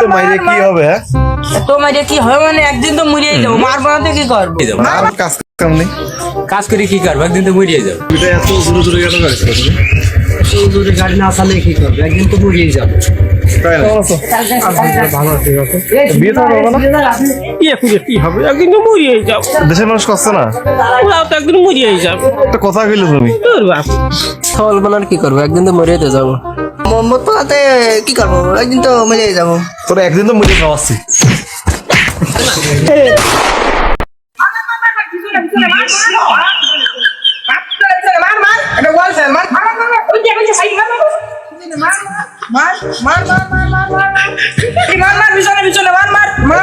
তো কি হবে হ্যাঁ? তো মাঝে কি হবে মানে একদিন তো মরিয়ে যাব। মার বানাতে কি করব? কাজ কাম নেই। কাজ করে কি করব? একদিন তো মরিয়ে যাব। এটা এত দূরে দূরে গাড়ি দূরে গাড়ি না চালে কি করব? একদিন তো মরিয়ে যাব। তাই না? বিয়ে তো হবে না। খুঁজে কি হবে? একদিন তো মরিয়ে যাব। দেশের মানুষ করছে না? তো একদিন মরিয়ে যাবে। একটা কথা কইলে তুমি? তোর বাপ। ফল কি করব? একদিন তো মরিয়ে যাব। মোহাম্মদ পাতে কি করব? একদিন তো মরিয়ে যাব। তোরা একদিন তো মুড়ি খাওয়াচ্ছি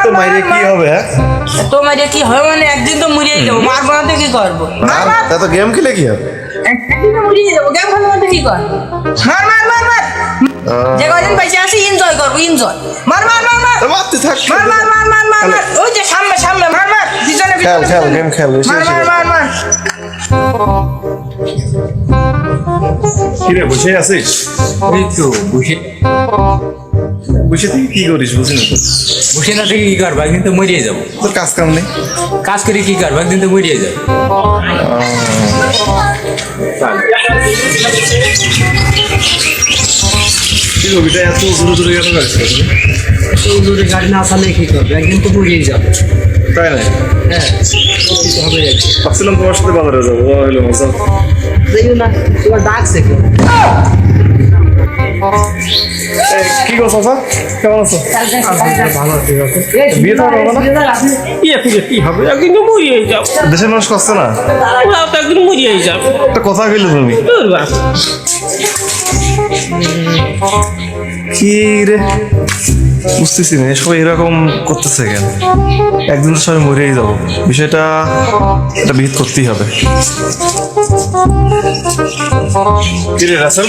তো মাইরে কি হবে মার করব? আর এত গেম খেলে কি হবে? একদিন তো মরিয়ে যাব। গেম খেলে বানাতে কি করব? মার মার মার মার যে কদিন পয়সা আছে এনজয় করব এনজয় মার মার মার মার। তো মারতে থাক। মার মার মার মার মার মার। ওই যে সামনে সামনে মার মার। পিছনে খেল খেল। গেম খেল মার মার মার মার। কিরে বসে আছিস? এই তো বসে। বসে থেকে কি করিস বুঝি না তো। বসে না থেকে কি করব? একদিন তো মরিয়ে যাব। তোর কাজ কাম নেই? কাজ করে কি করব? একদিন তো মরিয়ে যাব। ছবিটা এত দূরে দূরে কেন গাড়ি দূরে গাড়ি না চালে কি করব? একদিন তো মরিয়ে যাব। তাই না হ্যাঁ হবে ভাবছিলাম তোমার সাথে বাজারে যাব হইল মজা না তোমার ডাকছে কেউ? কি করছ স্যার কেমন আছো? বিয়ে তো হবে না? ইয়ে কি হবে? একদিন তো মরিয়ে যাব। দেশের মানুষ করছে না? ওরাও তো একদিন মরিয়ে যাবে। একটা কথা কইলে তুমি। কি রে? বুঝতেছি না সবাই এরকম করতেছে কেন? একদিন তো সবাই মরেই যাব। বিষয়টা এটা বিহিত করতেই হবে। কি রে রাসেল?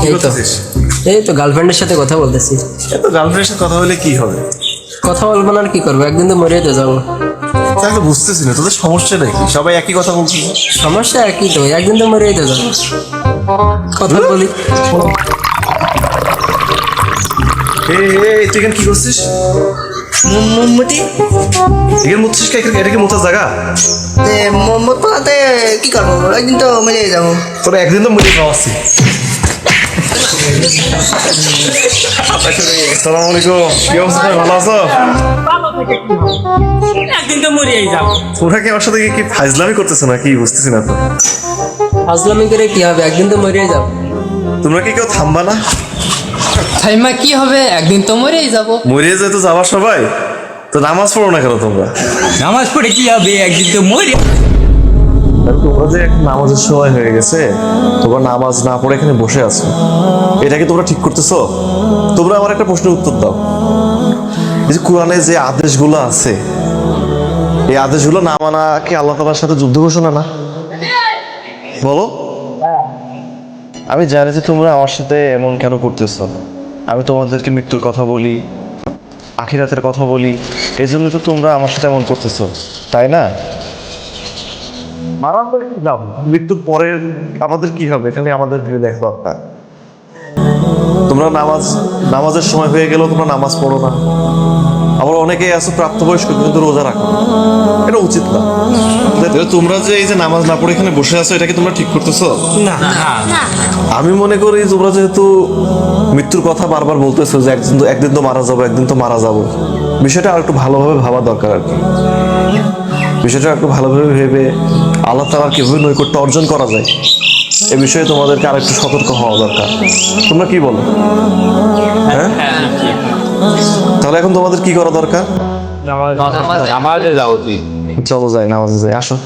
কি এই তো। করতেছিস? এই তো গার্লফ্রেন্ডের সাথে কথা বলতেছি। এত গার্লফ্রেন্ডের সাথে কথা বলে কি হবে? কথা বলব না আর কি করব? একদিন তো মরিয়ে তো যাব। তাই তো বুঝতেছি না তোদের সমস্যা নাকি সবাই একই কথা বলছিস সমস্যা একই তো একদিন তো মরিয়ে তো যাব। কথা বলি। তুই এখানে কি করছিস? মোমবাতি? এখানে মুতছিস এটা কি মুতার জায়গা? পাতে কি করব? একদিন তো মরিয়ে যাব। তোরা একদিন তো মুড়ি খাওয়াচ্ছি সালাম আলাইকুম। কি অবস্থা? ভালো আছো? একদিন তো মরিয়ে যাব। তোমরা কি আমার সাথে কি- কি ফাইজলামি করতেছো না কি বুঝতেছি না তো। ফাজলামি করে কি হবে? একদিন তো মরিয়ে যাব। তোমরা কি কেউ থামবা না? থাইমা কি হবে? একদিন তো মরেই যাব। মরিয়ে যেতে যাবার সবাই। তো নামাজ পড়ো না কেন তোমরা? নামাজ পড়ে কি হবে? একদিন তো মরে তোমরা যে এখন নামাজের সময় হয়ে গেছে তোমরা নামাজ না পড়ে এখানে বসে আছো। এটা কি তোমরা ঠিক করতেছো? তোমরা আমার একটা প্রশ্নের উত্তর দাও। এই যে কোরআনে যে আদেশগুলো আছে এই আদেশগুলো না মানা কি আল্লাহ তালার সাথে যুদ্ধ ঘোষণা না? বলো। আমি জানি যে তোমরা আমার সাথে এমন কেন করতেছো। আমি তোমাদেরকে মৃত্যুর কথা বলি, আখিরাতের কথা বলি এই জন্য তো তোমরা আমার সাথে এমন করতেছ, তাই না? মারান লাভ মৃত্যুর পরে আমাদের কি হবে? খালি আমাদের ভেবে দেখা দরকার। তোমরা নামাজ নামাজের সময় হয়ে গেলেও তোমরা নামাজ পড়ো না। আবার অনেকেই আছো প্রাপ্তবয়স্ক কিন্তু রোজা রাখো এটা উচিত না। তোমরা যে এই যে নামাজ না পড়ে এখানে বসে আছো এটা কি তোমরা ঠিক করতেছো? আমি মনে করি তোমরা যেহেতু মৃত্যুর কথা বারবার বলতেছো যে একদিন তো একদিন তো মারা যাব একদিন তো মারা যাব। বিষয়টা আর একটু ভালোভাবে ভাবা দরকার আর কি। বিষয়টা একটু ভালোভাবে ভেবে আল্লাহ তালার কীভাবে নৈকট্য অর্জন করা যায়। এ বিষয়ে তোমাদেরকে আর একটু সতর্ক হওয়া দরকার। তোমরা কি বলো? হ্যাঁ? তাহলে এখন তোমাদের কি করা দরকার? আমাদের যাওয়া উচিত চলো যাই নামাজে যাই। আসো।